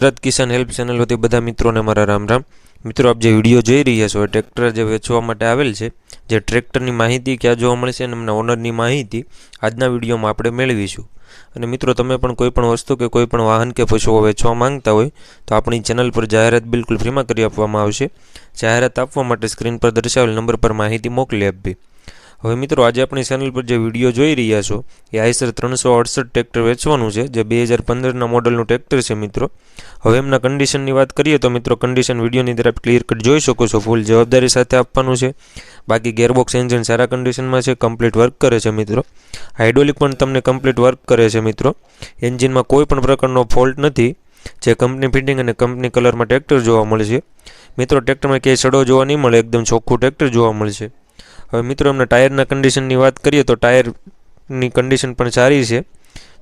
ગુજરાત કિસાન help channel વતી બધા મિત્રોને મારા રામ રામ. મિત્રો, આપ જે વીડિયો જોઈ રહ્યા છો, એ ટ્રેક્ટર જે વેચવા માટે આવેલ છે, જે ટ્રેક્ટરની માહિતી ક્યાં જોવા મળશે અને એમના ઓનરની માહિતી આજના વિડીયોમાં આપણે મેળવીશું. અને મિત્રો, તમે પણ કોઈ પણ વસ્તુ કે કોઈ પણ વાહન કે પશુઓ વેચવા માંગતા હોય, તો આપણી ચેનલ પર જાહેરાત બિલકુલ ફ્રીમાં કરી આપવામાં આવશે. જાહેરાત આપવા માટે સ્ક્રીન પર દર્શાવેલ નંબર પર માહિતી મોકલી આપવી. હવે મિત્રો, આજે આપણી ચેનલ પર જે વીડિયો જોઈ રહ્યા છો, એ આઈસર ત્રણસો અડસઠ ટ્રેક્ટર વેચવાનું છે, જે બે હજાર પંદરના મોડલનું ટ્રેક્ટર છે મિત્રો. હવે એમના કન્ડિશનની વાત કરીએ તો મિત્રો કન્ડિશન વિડીયોની તરફ ક્લિયર કટ જોઈ શકો છો ફૂલ જવાબદારી સાથે આપવાનું છે. બાકી ગેરબોક્સ એન્જિન સારા કન્ડિશનમાં છે કમ્પ્લીટ વર્ક કરે છે મિત્રો. હાઇડ્રોલિક પણ તમને કમ્પ્લીટ વર્ક કરે છે મિત્રો. એન્જિનમાં કોઈ પણ પ્રકારનો ફોલ્ટ નથી. જે કંપની ફિટિંગ અને કંપની કલરમાં ટ્રેક્ટર જોવા મળશે મિત્રો ટ્રેક્ટરમાં ક્યાંય સડો જોવા નહીં મળે, એકદમ ચોખ્ખું ટ્રેક્ટર જોવા મળશે હવે મિત્રો એમના ટાયરના કન્ડિશનની વાત કરીએ તો ટાયરની કન્ડિશન પણ સારી છે.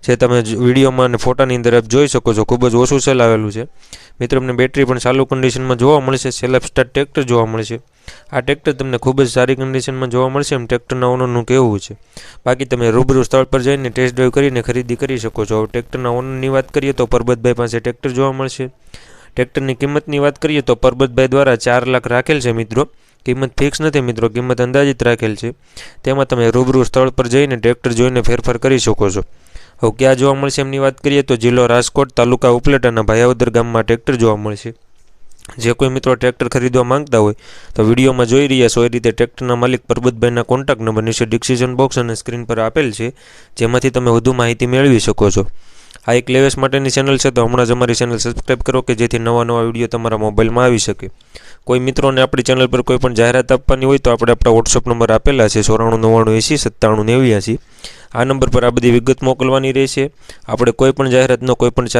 જે તમે વિડીયોમાં અને ફોટાની અંદર આપ જોઈ શકો છો, ખૂબ જ ઓછું ચલાવેલું છે. મિત્રો, અમને બેટરી પણ ચાલુ કન્ડિશનમાં જોવા મળશે સેલેપ સ્ટાર્ટ ટ્રેક્ટર જોવા મળશે. આ ટ્રેક્ટર તમને ખૂબ જ સારી કન્ડિશનમાં જોવા મળશે, એમ ટ્રેક્ટરના ઓનરનું કહેવું છે. બાકી તમે રૂબરૂ સ્થળ પર જઈને ટેસ્ટ ડ્રાઈવ કરીને ખરીદી કરી શકો છો. ટ્રેક્ટરના ઓનરની વાત કરીએ તો પરબતભાઈ પાસે ટ્રેક્ટર જોવા મળશે. ટ્રેક્ટરની કિંમતની વાત કરીએ તો પરબતભાઈ દ્વારા ચાર લાખ રાખેલ છે મિત્રો. કિંમત ફિક્સ નથી મિત્રો, કિંમત અંદાજિત રાખેલ છે. તેમાં તમે રૂબરૂ સ્થળ પર જઈને ટ્રેક્ટર જોઈને ફેરફાર કરી શકો છો. હવે ક્યાં જોવા મળશે એમની વાત કરીએ તો જિલ્લો રાજકોટ, તાલુકા ઉપલેટાના ભાયાવદર ગામમાં ટ્રેક્ટર જોવા મળશે. જે કોઈ મિત્રો ટ્રેક્ટર ખરીદવા માંગતા હોય તો વિડીયોમાં જોઈ રહ્યા છો, એ રીતે ટ્રેક્ટરના માલિક પરબતભાઈના કોન્ટેક્ટ નંબર નીચે ડિસ્ક્રિપ્શન બોક્સ અને સ્ક્રીન પર આપેલ છે, જેમાંથી તમે વધુ માહિતી મેળવી શકો છો. આ એક લેવેસ માટેની ચેનલ છે, તો હમણાં જ અમારી ચેનલ સબસ્ક્રાઈબ કરો કે જેથી નવા નવા વીડિયો તમારા મોબાઈલમાં આવી શકે. કોઈ મિત્રોને આપણી ચેનલ પર કોઈ પણ જાહેરાત આપવાની હોય તો આપણે આપણા વોટ્સઅપ નંબર આપેલા છે, ચોરાણું નવ્વાણું એંસી સત્તાણું નેવ્યાસી. આ નંબર પર આ બધી વિગત મોકલવાની રહેશે. આપણે કોઈ પણ જાહેરાતનો કોઈ પણ ચાર્જ